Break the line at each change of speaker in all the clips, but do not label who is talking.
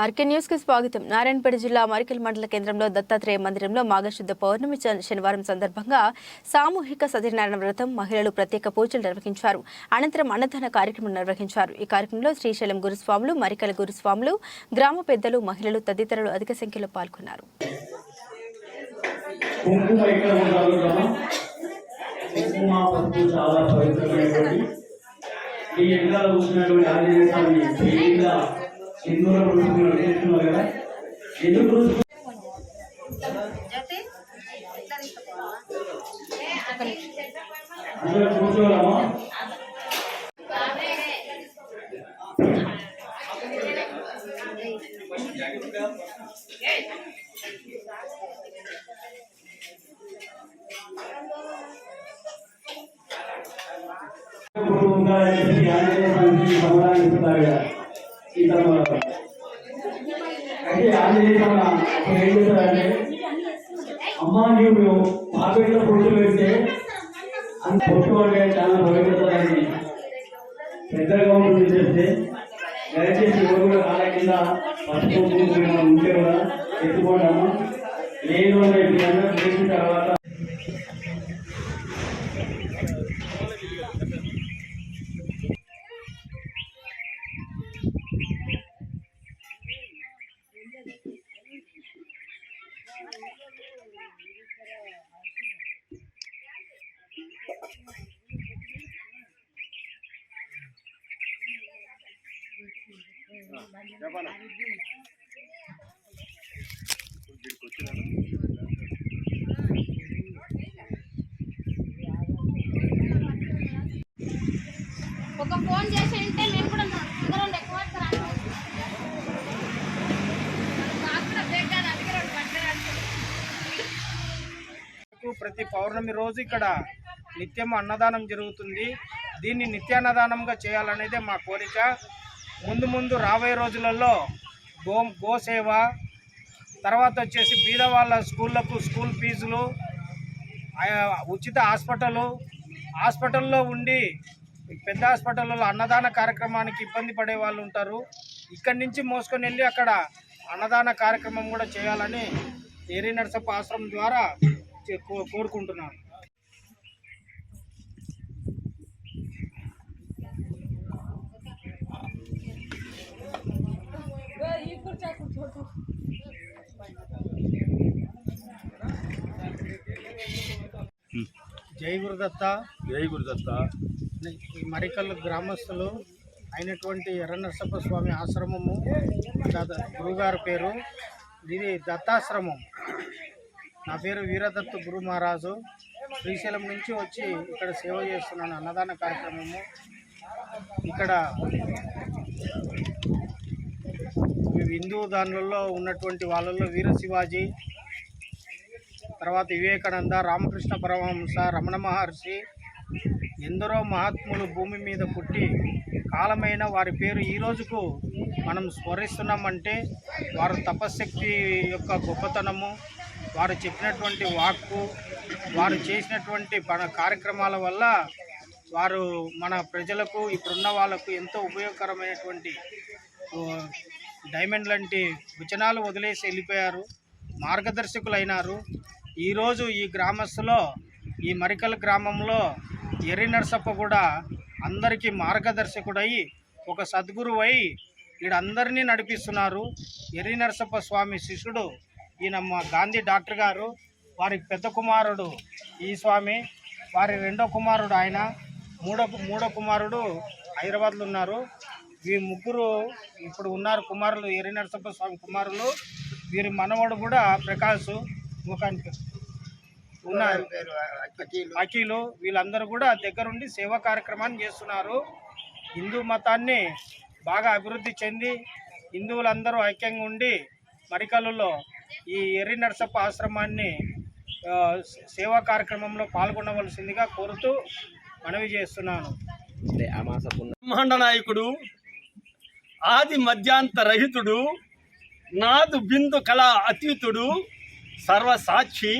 RK న్యూస్కి స్వాగతం. నారాయణపేట జిల్లా మరికల్ మండల కేంద్రంలో దత్తాత్రేయ మందిరంలో మాఘశుద్ధ పౌర్ణమి శనివారం సందర్భంగా సామూహిక సత్యనారాయణ వ్రతం మహిళలు ప్రత్యేక పూజలు నిర్వహించారు. అనంతరం అన్నదాన కార్యక్రమం నిర్వహించారు. ఈ కార్యక్రమంలో శ్రీశైలం గురుస్వాములు మరికల గురుస్వాములు గ్రామ పెద్దలు మహిళలు తదితరులు అధిక సంఖ్యలో పాల్గొన్నారు.
చాలా పవిత్రమైనటువంటి ఈ ఎండలో కూర్చున్నటువంటి ఆంజనేయ స్వామి పెళ్ళిళ్ళ సింధూర పురుషులు చూస్తున్నారు కదా ఎందుకు పురుషులు అందరూ కూర్చోవాలమ్మా ఇప్పుడు ఉండాలని చెప్పి ఆంజనేయ స్వామికి సమాధానం ఇస్తున్నారు కదా అయితే ఆంజనేయ అప్పుడు ఏం చేశారంటే అమ్మా నీవు పాపేట పొట్టు పెడితే అంత పొట్టు అంటే చాలా భయపడతారని పెద్దగా ఉంటుంది చేస్తే దయచేసి ఎవరు కూడా కాళ్ళ కింద పసుపు ఉంటే కూడా ఎత్తుకోవడము లేదు అని చెప్పి అన్న చేసిన తర్వాత
ఒక ఫోన్ చేసి ఉంటే మేము కూడా అందరం ఎక్కువ
ప్రతి పౌర్ణమి రోజు ఇక్కడ నిత్యం అన్నదానం జరుగుతుంది. దీన్ని నిత్యాన్నదానంగా చేయాలనేదే మా కోరిక. ముందు ముందు రాబోయే రోజులలో గో గోసేవ తర్వాత వచ్చేసి బీద వాళ్ళ స్కూళ్ళకు స్కూల్ ఫీజులు ఉచిత హాస్పిటలు హాస్పిటల్లో ఉండి పెద్ద హాస్పిటల్లో అన్నదాన కార్యక్రమానికి ఇబ్బంది పడే వాళ్ళు ఉంటారు. ఇక్కడి నుంచి మోసుకొని వెళ్ళి అక్కడ అన్నదాన కార్యక్రమం కూడా చేయాలని ఏరి నరసప్ప ఆశ్రమం ద్వారా కోరుకుంటున్నాను. జై గురుదత్త.
జై గురుదత్త.
ఈ మరికల్ గ్రామస్తులు అయినటువంటి ఎర్రనరసప్ప స్వామి ఆశ్రమము గురుగారి పేరు ఇది దత్తాశ్రమం. నా పేరు వీరదత్తు గురు మహారాజు శ్రీశైలం నుంచి వచ్చి ఇక్కడ సేవ చేస్తున్నాను అన్నదాన కార్యక్రమము. ఇక్కడ హిందూ దానిలో ఉన్నటువంటి వాళ్ళల్లో వీర శివాజీ తర్వాత వివేకానంద రామకృష్ణ పరమహంస రమణ మహర్షి ఎందరో మహాత్ములు భూమి మీద పుట్టి కాలమైన వారి పేరు ఈ రోజుకు మనం స్మరిస్తున్నామంటే వారు తపశక్తి యొక్క గొప్పతనము వారు చెప్పినటువంటి వాక్కు వారు చేసినటువంటి మన కార్యక్రమాల వల్ల వారు మన ప్రజలకు ఇప్పుడున్న వాళ్ళకు ఎంతో ఉపయోగకరమైనటువంటి డైమండ్ లాంటి వచనాలు వదిలేసి వెళ్ళిపోయారు. మార్గదర్శకులైనారు. ఈరోజు ఈ గ్రామస్తులో ఈ మరికల్ గ్రామంలో ఎర్రి నరసప్ప కూడా అందరికీ మార్గదర్శకుడై ఒక సద్గురువై వీడందరినీ నడిపిస్తున్నారు. ఎర్రి నరసప్ప స్వామి శిష్యుడు ఈయన మా గాంధీ డాక్టర్ గారు వారి పెద్ద కుమారుడు ఈ స్వామి వారి రెండో కుమారుడు ఆయన మూడో మూడో కుమారుడు హైదరాబాద్లో ఉన్నారు. ఈ ముగ్గురు ఇప్పుడు ఉన్నారు కుమారులు ఎర్రి నరసప్ప స్వామి కుమారులు. వీరి మనవడు కూడా ప్రకాష్ ముఖానికి ఉన్నారు. అఖిలు. వీళ్ళందరూ కూడా దగ్గరుండి సేవా కార్యక్రమాన్ని చేస్తున్నారు. హిందూ మతాన్ని బాగా అభివృద్ధి చెంది హిందువులందరూ ఐక్యంగా ఉండి మరికల్లులో ఈ ఎర్రి నరసప్ప ఆశ్రమాన్ని సేవా కార్యక్రమంలో పాల్గొనవలసిందిగా కోరుతూ మనవి చేస్తున్నాను.
బ్రహ్మాండ నాయకుడు ఆది మధ్యాంత రహితుడు నాదు బిందు కళా అతీతుడు సర్వసాక్షి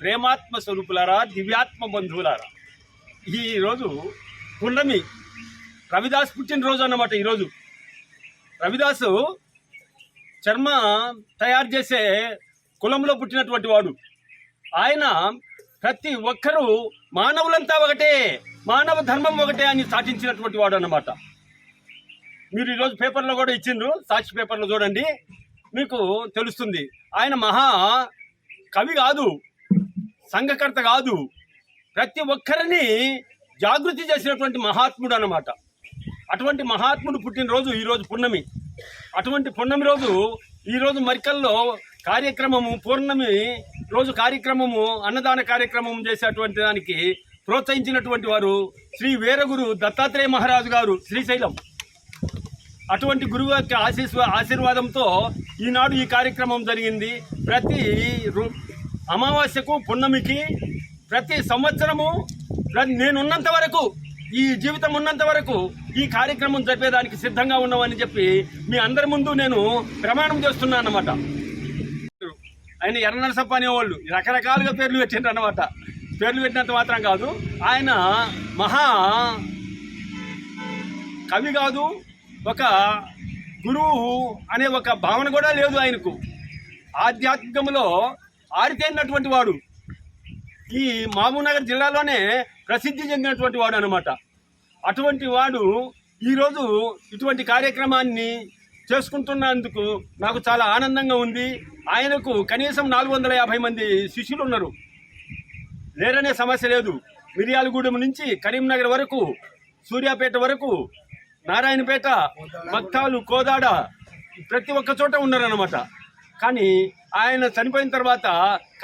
ప్రేమాత్మ స్వరూపులారా దివ్యాత్మ బంధువులారా. ఈరోజు పున్నమి రవిదాస్ పుట్టినరోజు అన్నమాట ఈరోజు రవిదాసు చర్మ తయారు చేసే కులంలో పుట్టినటువంటి వాడు. ఆయన ప్రతి ఒక్కరూ మానవులంతా ఒకటే మానవ ధర్మం ఒకటే అని సాటించినటువంటి వాడు అన్నమాట. మీరు ఈరోజు పేపర్లో కూడా ఇచ్చిండ్రు. సాక్షి పేపర్లో చూడండి. మీకు తెలుస్తుంది. ఆయన మహా కవి కాదు సంఘకర్త కాదు. ప్రతి ఒక్కరిని జాగృతి చేసినటువంటి మహాత్ముడు అన్నమాట. అటువంటి మహాత్ముడు పుట్టినరోజు ఈరోజు పున్నమి. అటువంటి పున్నమి రోజు ఈరోజు మరికల్లో కార్యక్రమము పూర్ణమి రోజు కార్యక్రమము అన్నదాన కార్యక్రమం చేసేటువంటి దానికి ప్రోత్సహించినటువంటి వారు శ్రీ వీరగురు దత్తాత్రేయ మహారాజు గారు శ్రీశైలం. అటువంటి గురువు యొక్క ఆశీస్ ఆశీర్వాదంతో ఈనాడు ఈ కార్యక్రమం జరిగింది. ప్రతి రు- అమావాస్యకు పున్నమికి ప్రతి సంవత్సరము నేనున్నంత వరకు ఈ జీవితం ఉన్నంత వరకు ఈ కార్యక్రమం జరిపేదానికి సిద్ధంగా ఉన్నామని చెప్పి మీ అందరి ముందు నేను ప్రమాణం చేస్తున్నాను అన్నమాట. ఆయన ఎర్రనరసప్ప అనేవాళ్ళు. రకరకాలుగా పేర్లు పెట్టిండ్రు అనమాట పేర్లు పెట్టినంత మాత్రం కాదు. ఆయన మహా కవి కాదు. ఒక గురువు అనే ఒక భావన కూడా లేదు ఆయనకు. ఆధ్యాత్మికంలో ఆరితేరినటువంటి వాడు. ఈ మహబూబ్నగర్ జిల్లాలోనే ప్రసిద్ధి చెందినటువంటి వాడు అనమాట అటువంటి వాడు ఈరోజు ఇటువంటి కార్యక్రమాన్ని చేసుకుంటున్నందుకు నాకు చాలా ఆనందంగా ఉంది. ఆయనకు కనీసం నాలుగు వందల యాభై మంది శిష్యులు ఉన్నారు. లేరనే సమస్య లేదు. మిర్యాలగూడెం నుంచి కరీంనగర్ వరకు సూర్యాపేట వరకు నారాయణపేట భక్తాలు కోదాడ ప్రతి ఒక్క చోట ఉన్నారన్నమాట. కానీ ఆయన చనిపోయిన తర్వాత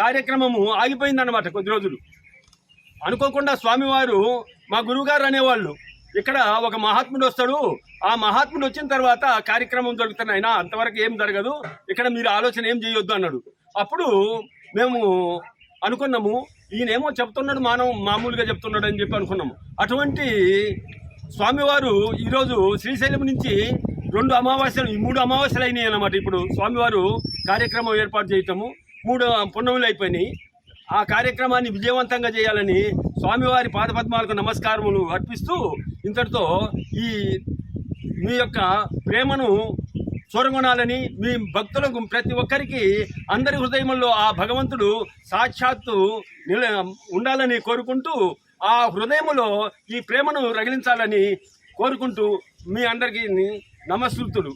కార్యక్రమము ఆగిపోయిందన్నమాట కొద్ది రోజులు. అనుకోకుండా స్వామివారు మా గురువుగారు అనేవాళ్ళు ఇక్కడ ఒక మహాత్ముడు వస్తాడు ఆ మహాత్ముడు వచ్చిన తర్వాత కార్యక్రమం జరుగుతుంది అంతవరకు ఏం జరగదు ఇక్కడ మీరు ఆలోచన ఏం చేయొద్దు అన్నాడు. అప్పుడు మేము అనుకున్నాము ఈయనేమో చెప్తున్నాడు మానవ మామూలుగా చెప్తున్నాడు అని చెప్పి అనుకున్నాము. అటువంటి స్వామివారు ఈరోజు శ్రీశైలం నుంచి రెండు అమావాస్యలు ఈ మూడు అమావాస్యలు అయినాయి అన్నమాట ఇప్పుడు. స్వామివారు కార్యక్రమం ఏర్పాటు చేయటము మూడు పున్నములు అయిపోయినాయి. ఆ కార్యక్రమాన్ని విజయవంతంగా చేయాలని స్వామివారి పాదపద్మాలకు నమస్కారములు అర్పిస్తూ ఇంతటితో ఈ మీ యొక్క ప్రేమను చూరగొనాలని మీ భక్తులకు ప్రతి ఒక్కరికి అందరి హృదయంలో ఆ భగవంతుడు సాక్షాత్తు నిల ఉండాలని కోరుకుంటూ ఆ హృదయములో ఈ ప్రేమను రగిలించాలని కోరుకుంటూ మీ అందరికీ నమస్కృతులు.